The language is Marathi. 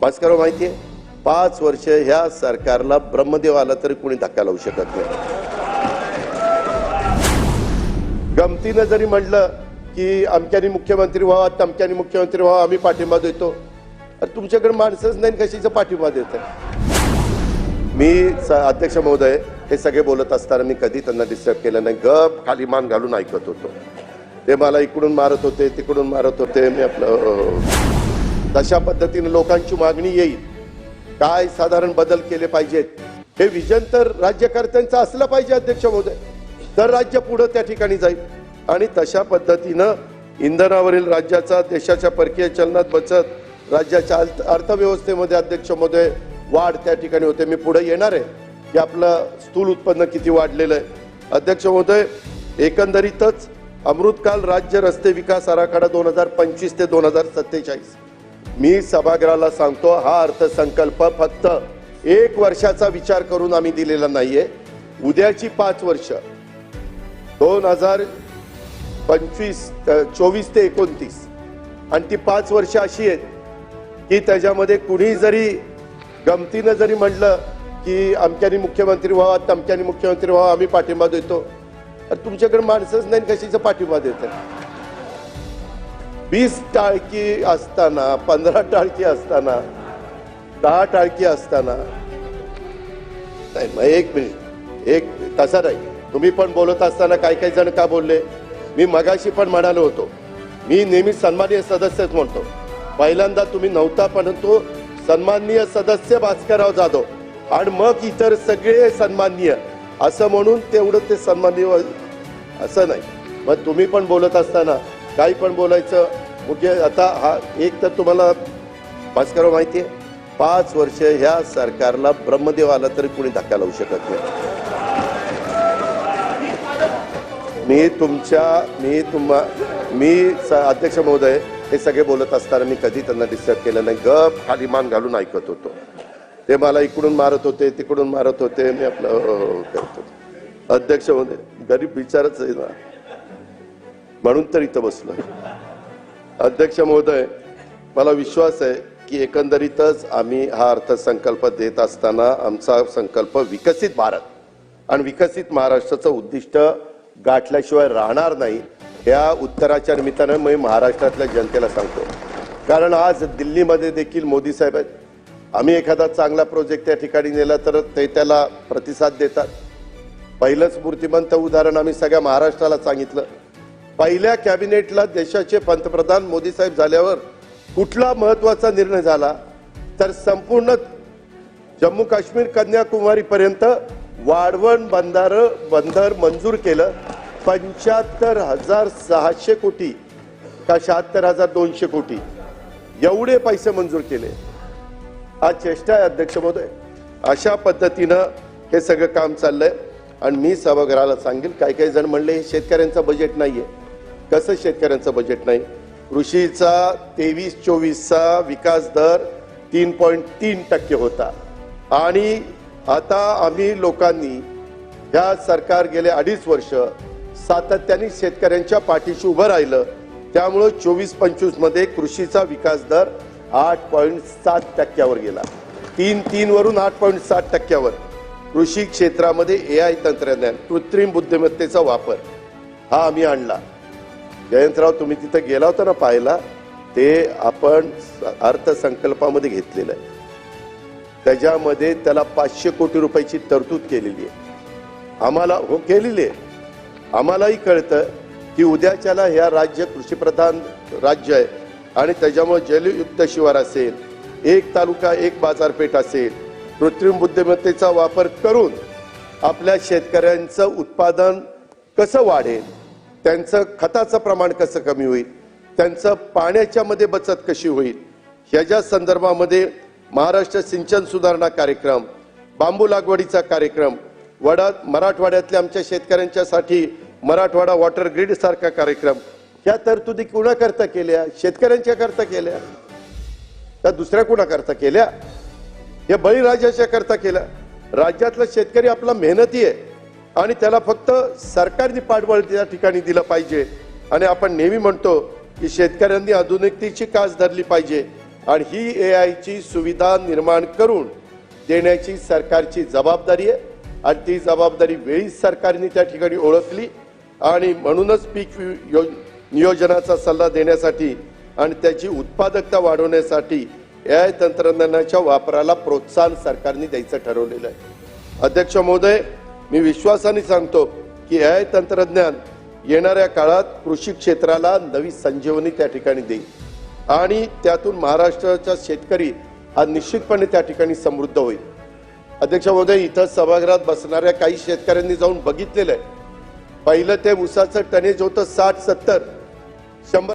भास्करराव माहिती आहे? पाच वर्ष ह्या सरकारला ब्रह्मदेव आला तरी कोणी धक्का लावू शकत नाही. गमतीनं जरी म्हटलं की अमक्यानी मुख्यमंत्री व्हावा तमक्यानी मुख्यमंत्री व्हावा आम्ही पाठिंबा देतो. अरे तुमच्याकडे माणसंच नाही कशाचा पाठिंबा देत मी स- अध्यक्ष महोदय हे सगळे बोलत असताना मी कधी त्यांना डिस्टर्ब केलं नाही. गप खाली मान घालून ऐकत होतो. ते मला इकडून मारत होते तिकडून मारत होते. मी आपलं तशा पद्धतीने लोकांची मागणी येईल? काय साधारण बदल केले पाहिजेत? हे विजन तर राज्यकर्त्यांचं असलं पाहिजे अध्यक्ष महोदय. तर राज्य पुढं त्या ठिकाणी जाईल. आणि तशा पद्धतीनं इंधनावरील राज्याचा देशाच्या परकीय चलनात बचत राज्याच्या अर्थ- अर्थव्यवस्थेमध्ये अध्यक्ष महोदय वाढ त्या ठिकाणी होते. मी पुढे येणार आहे. की आपलं स्थूल उत्पन्न किती वाढलेलं आहे. अध्यक्ष महोदय एकंदरीतच अमृतकाल राज्य रस्ते विकास आराखडा दोन हजार पंचवीस ते दोन हजार सत्तेचाळीस. मी सभागृहाला सांगतो हा अर्थसंकल्प फक्त एक वर्षाचा विचार करून आम्ही दिलेला नाहीये. उद्याची पाच वर्ष. दोन हजार पंचवीस चोवीस ते एकोणतीस. आणि ती पाच वर्ष अशी आहेत की त्याच्यामध्ये कुणी जरी गमतीनं जरी म्हटलं की अमक्यानी मुख्यमंत्री व्हावा तमक्यानी मुख्यमंत्री व्हावा आम्ही पाठिंबा देतो. अरे तुमच्याकडे माणसंच नाही कशाचा पाठिंबा देतात वीस टाळकी असताना पंधरा टाळकी असताना दहा टाळकी असताना. नाही मग एक मिनिट एक तसा नाही. तुम्ही पण बोलत असताना काही काही जण का बोलले? मी मगाशी पण म्हणालो होतो. मी नेहमी सन्माननीय सदस्यच म्हणतो. पहिल्यांदा तुम्ही नव्हता परंतु सन्माननीय सदस्य भास्करराव जाधव आणि मग इतर सगळे सन्माननीय. असं म्हणून तेवढं ते सन्माननीय असं नाही. मग तुम्ही पण बोलत असताना काही पण बोलायचं. मुख्य आता हा एक तर तुम्हाला भास्करराव माहिती आहे पाच वर्ष ह्या सरकारला ब्रह्मदेव आला तरी कुणी धक्का लावू शकत नाही. मी तुमच्या मी तुम्हा मी स- अध्यक्ष महोदय हे सगळे बोलत असताना मी कधी त्यांना डिस्टर्ब केलं नाही. गप खाली मान घालून ऐकत होतो. ते मला इकडून मारत होते तिकडून मारत होते मी आपलं करत होतो. अध्यक्ष महोदय गरीब विचारच आहे ना. म्हणून तर इथं बसलो अध्यक्ष महोदय मला विश्वास आहे की एकंदरीतच आम्ही हा अर्थसंकल्प देत असताना आमचा संकल्प विकसित भारत आणि विकसित महाराष्ट्राचं उद्दिष्ट गाठल्याशिवाय राहणार नाही या उत्तराच्या निमित्तानं मी महाराष्ट्रातल्या जनतेला सांगतो. कारण आज दिल्लीमध्ये देखील मोदी साहेब आहेत. आम्ही एखादा चांगला प्रोजेक्ट त्या ठिकाणी नेला तर ते त्याला प्रतिसाद देतात. पहिलंच मूर्तिमंत उदाहरण आम्ही सगळ्या महाराष्ट्राला सांगितलं. पहिल्या कॅबिनेटला देशाचे पंतप्रधान मोदी साहेब झाल्यावर कुठला महत्त्वाचा निर्णय झाला? तर संपूर्ण जम्मू काश्मीर कन्याकुमारी पर्यंत वाढवण बंधार बंदर मंजूर केलं. पंच्याहत्तर हजार सहाशे कोटी का शहात्तर हजार दोनशे कोटी एवढे पैसे मंजूर केले. आज चेष्टा आहे अध्यक्ष महोदय. अशा पद्धतीनं हे सगळं काम चाललंय. आणि मी सभागृहाला सांगेल काही काही जण म्हणले हे शेतकऱ्यांचं बजेट नाहीये. कसं शेतकऱ्यांचं बजेट नाही? कृषीचा तेवीस चोवीसचा विकास दर तीन पॉईंट तीन टक्के होता. आणि आता आम्ही लोकांनी ह्या सरकार गेले अडीच वर्ष सातत्याने शेतकऱ्यांच्या पाठीशी उभं राहिलं. त्यामुळं चोवीस पंचवीसमध्ये कृषीचा विकास दर आठ पॉईंट सात टक्क्यावर गेला. तीन तीनवरून आठ पॉईंट सात टक्क्यावर. कृषी क्षेत्रामध्ये ए आय तंत्रज्ञान कृत्रिम बुद्धिमत्तेचा वापर हा आम्ही आणला. जयंतराव तुम्ही तिथं गेला होता ना पाहायला? ते आपण अर्थसंकल्पामध्ये घेतलेलं आहे. त्याच्यामध्ये त्याला पाचशे कोटी रुपयाची तरतूद केलेली आहे. आम्हाला हो केलेली आहे. आम्हालाही कळतं की उद्याच्याला ह्या राज्य कृषीप्रधान राज्य आहे आणि त्याच्यामुळे जलयुक्त शिवार असेल एक तालुका एक बाजारपेठ असेल कृत्रिम बुद्धिमत्तेचा वापर करून आपल्या शेतकऱ्यांचं उत्पादन कसं वाढेल त्यांचं खताचं प्रमाण कसं कमी होईल? त्यांचं पाण्याच्या मध्ये बचत कशी होईल? ह्याच्या संदर्भामध्ये महाराष्ट्र सिंचन सुधारणा कार्यक्रम बांबू लागवडीचा कार्यक्रम वडा मराठवाड्यातल्या आमच्या शेतकऱ्यांच्यासाठी मराठवाडा वॉटर ग्रीड सारखा कार्यक्रम ह्या तरतुदी कुणाकरता केल्या? शेतकऱ्यांच्या करता केल्या? त्या दुसऱ्या कुणाकरता केल्या? या बळीराजाच्या करता केल्या? राज्यातला शेतकरी आपला मेहनती आहे. आणि त्याला फक्त सरकारने पाठबळ त्या ठिकाणी दिलं पाहिजे. आणि आपण नेहमी म्हणतो की शेतकऱ्यांनी आधुनिकतेची कास धरली पाहिजे. आणि ही ए आयची सुविधा निर्माण करून देण्याची सरकारची जबाबदारी आहे. आणि ती जबाबदारी वेळीच सरकारने त्या ठिकाणी ओळखली. आणि म्हणूनच पीक वि- यो- नियोजनाचा सल्ला देण्यासाठी आणि त्याची उत्पादकता वाढवण्यासाठी ए आय तंत्रज्ञानाच्या वापराला प्रोत्साहन सरकारने द्यायचं ठरवलेलं आहे. अध्यक्ष महोदय मी विश्वासाने सांगतो की ए आय तंत्रज्ञान येणाऱ्या काळात कृषी क्षेत्राला नवी संजीवनी त्या ठिकाणी देईल. आणि त्यातून महाराष्ट्राचा शेतकरी हा निश्चितपणे त्या ठिकाणी समृद्ध होईल. अध्यक्ष महोदय इथं सभागृहात बसणाऱ्या काही शेतकऱ्यांनी जाऊन बघितलेलं आहे. पहिलं ते उसाचं टनेज होतं साठ सत्तर. शंभर